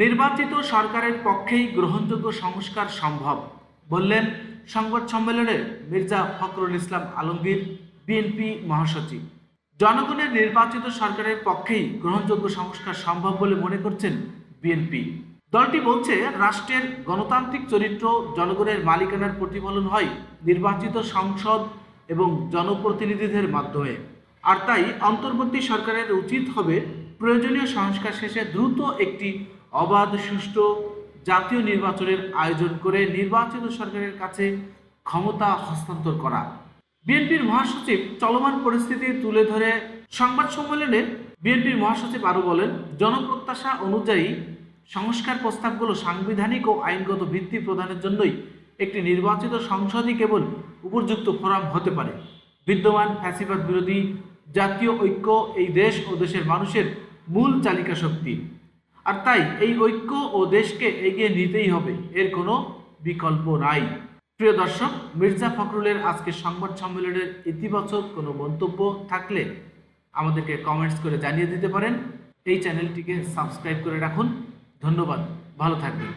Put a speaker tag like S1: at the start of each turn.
S1: নির্বাচিত সরকারের পক্ষেই গ্রহণযোগ্য সংস্কার সম্ভব, বললেন সংবাদ সম্মেলনে মির্জা ফখরুল ইসলাম আলমগীর, বিএনপি মহাসচিব। জনগণের নির্বাচিত সরকারের পক্ষেই গ্রহণযোগ্য সংস্কার সম্ভব বলে মনে করছেন বিএনপি। দলটি বলছে, রাষ্ট্রের গণতান্ত্রিক চরিত্র, জনগণের মালিকানার প্রতিফলন হয় নির্বাচিত সংসদ এবং জনপ্রতিনিধিদের মাধ্যমে। আর তাই অন্তর্বর্তী সরকারের উচিত হবে প্রয়োজনীয় সংস্কার শেষে দ্রুত একটি অবাধ, সুষ্ঠু জাতীয় নির্বাচনের আয়োজন করে নির্বাচিত সরকারের কাছে ক্ষমতা হস্তান্তর করা। বিএনপির মহাসচিব চলমান পরিস্থিতি তুলে ধরে সংবাদ সম্মেলনে বিএনপির মহাসচিব আরও বলেন, জনপ্রত্যাশা অনুযায়ী সংস্কার প্রস্তাবগুলো সাংবিধানিক ও আইনগত ভিত্তি প্রদানের জন্যই একটি নির্বাচিত সংসদই কেবল উপযুক্ত ফোরাম হতে পারে। বিদ্যমান ফ্যাসিবাদ বিরোধী জাতীয় ঐক্য এই দেশ ও দেশের মানুষের মূল চালিকা শক্তি আর তাই এই ঐক্য ও দেশকে এগিয়ে নিতেই হবে, এর কোনো বিকল্প নাই। প্রিয় দর্শক, মির্জা ফখরুলের আজকে সংবাদ সম্মেলনের ইতিবাচক কোনো মন্তব্য থাকলে আমাদেরকে কমেন্টস করে জানিয়ে দিতে পারেন। এই চ্যানেলটিকে সাবস্ক্রাইব করে রাখুন। ধন্যবাদ। ভালো থাকবেন।